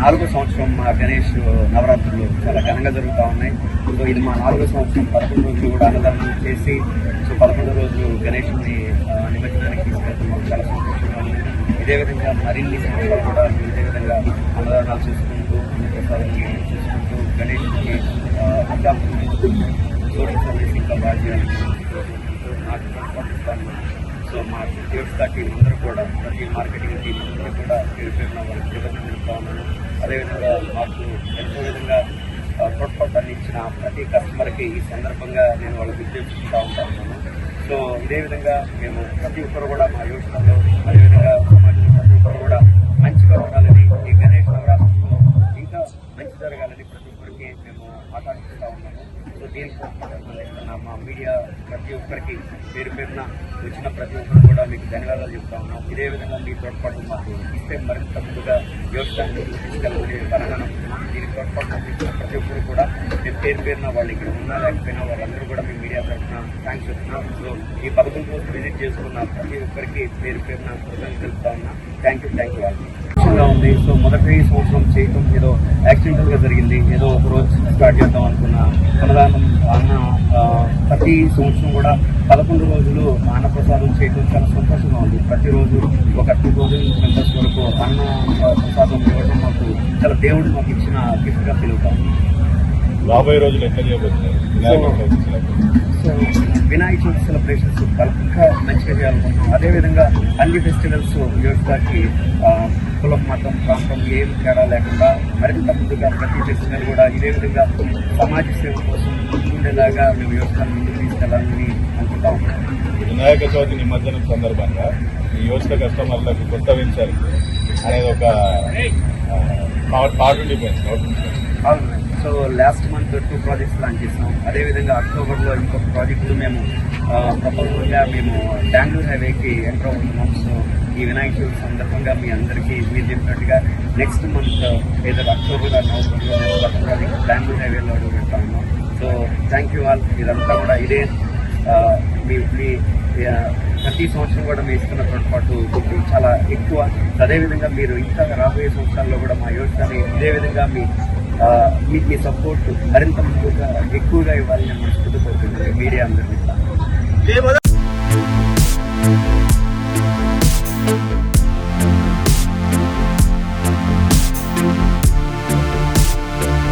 నాలుగో సంవత్సరం మా గణేష్ నవరాత్రులు చాలా ఘనంగా జరుగుతూ ఉన్నాయి. సో ఇది మా నాలుగో సంవత్సరం. పదకొండు రోజులు కూడా అన్నదానం చేసి సో పదకొండు రోజులు గణేష్ని నిమజ్జనానికి తీసుకెళ్తున్నాం చాలా సంతోషంగా ఉంది. ఇదే విధంగా మరిన్ని సంవత్సరాలు కూడా ఇదే విధంగా అన్నదానాలు చేసుకుంటూ ప్రసాదాన్ని చేసుకుంటూ గణేష్కి అడ్డాపు సోషల్ సర్వీస్ ఇంకా బాగా చేయాలి నాకు పంపిస్తాను సో మా దేవస్థా టీం అందరూ కూడా ప్రతి మార్కెటింగ్ టీం అందరూ కూడా పేరు పేరున వాళ్ళకి కృతజ్ఞతలు తెలుపుతా ఉన్నాను. అదేవిధంగా మాకు ఎంతో విధంగా తోడ్పాటు అందించిన ప్రతి కస్టమర్కి ఈ సందర్భంగా నేను వాళ్ళకి ఉద్దేశిస్తూ ఉంటాను. సో ఇదే విధంగా మేము ప్రతి ఒక్కరు కూడా మా యువతలో అదేవిధంగా మంచి ప్రతి ఒక్కరికి మేము ఆకాంక్షిస్తూ ఉన్నాము. సో దీనికి మా మీడియా ప్రతి ఒక్కరికి పేరు పేరున వచ్చిన ప్రతి ఒక్కరు కూడా మీకు ధన్యవాదాలు చెప్తా ఉన్నాం. ఇదే విధంగా మీ తోడ్పాటు మాకు ఇస్తే మరింత ముందుగా వ్యవసాయాన్ని తీసుకెళ్ళమని బలంగా దీని దీనికి తోడ్పాటు అందిస్తున్న ప్రతి ఒక్కరు కూడా మేము పేరు పేరున వాళ్ళు ఇక్కడ ఉన్నా లేకపోయినా వాళ్ళందరూ కూడా మీ మీడియా తరఫున థ్యాంక్స్ చెప్తున్నాం. సో ఈ పథకం కోసం విజిట్ చేసుకున్న ప్రతి ఒక్కరికి పేరు పేరున కృతజ్ఞతలు తెలుపుతా ఉన్నా. థ్యాంక్ యూ థ్యాంక్ యూ వాళ్ళు ఉంది. సో మొదటి సంవత్సరం చేయటం ఏదో యాక్సిడెంటల్గా జరిగింది. ఏదో ఒక రోజు స్టార్ట్ చేద్దాం అనుకున్న అన్నదానం అన్న ప్రతి సంవత్సరం కూడా పదకొండు రోజులు అన్నప్రసాదం చేయడం చాలా సంతోషంగా ఉంది. ప్రతిరోజు ఒక టూ థౌజండ్ మెంబర్స్ వరకు అన్న ప్రసాదం ఇవ్వడం మాకు చాలా దేవుడు మాకు ఇచ్చిన గిఫ్ట్గా తెలుగుతాం రాబోయే రోజులు ఎట్లా చేయబోతున్నారు? వినాయక చవితి సెలబ్రేషన్స్ ఇంకా మంచిగా చేయాలనుకుంటున్నాం. అదేవిధంగా అన్ని ఫెస్టివల్స్ యువతకి కులం మతం ప్రాంతం ఏం తేడా లేకుండా మరింత ముందుగా ప్రతి ఫెస్టివల్ కూడా ఇదే విధంగా సమాజ సేవ కోసం ముందుండేలాగా మేము యువతను ముందుకు తీసుకెళ్ళాలని అనుకుంటా ఉన్నాం. వినాయక చవితి నిమజ్జనం సందర్భంగా ఈ యోచక కస్టమర్లకు కొత్త వెంచర్ అనేది ఒక పాటు ఉండిపోయింది. అవును. So last month two projects launch చేసాం అదేవిధంగా అక్టోబర్లో ఇంకొక ప్రాజెక్టులు మేము ప్రపోజల్గా మేము బెంగళూరు హైవేకి ఎంటర్ అవుతున్నాం. సో ఈ వినాయక చవితి సందర్భంగా మీ అందరికీ మీరు చెప్పినట్టుగా నెక్స్ట్ మంత్ ఏదో అక్టోబర్ నవంబర్లో కొత్త ప్రాజెక్ట్ బెంగళూరు హైవేలో అడుగు పెడతా ఉన్నాం సో థ్యాంక్ యూ ఆల్ ఇదంతా కూడా ఇదే మీ మీ ప్రతి సంవత్సరం కూడా మీ ఇస్తున్న తోడ్పాటు చాలా ఎక్కువ. అదేవిధంగా మీరు ఇంకా రాబోయే సంవత్సరాల్లో కూడా మా యోచన ఇదే విధంగా మీ మీకు మీ సపోర్ట్ మరింత ముందుగా ఎక్కువగా ఇవ్వాలని మనస్ఫూర్తి కోరుకుంటున్నాను. మీడియా అందరినీ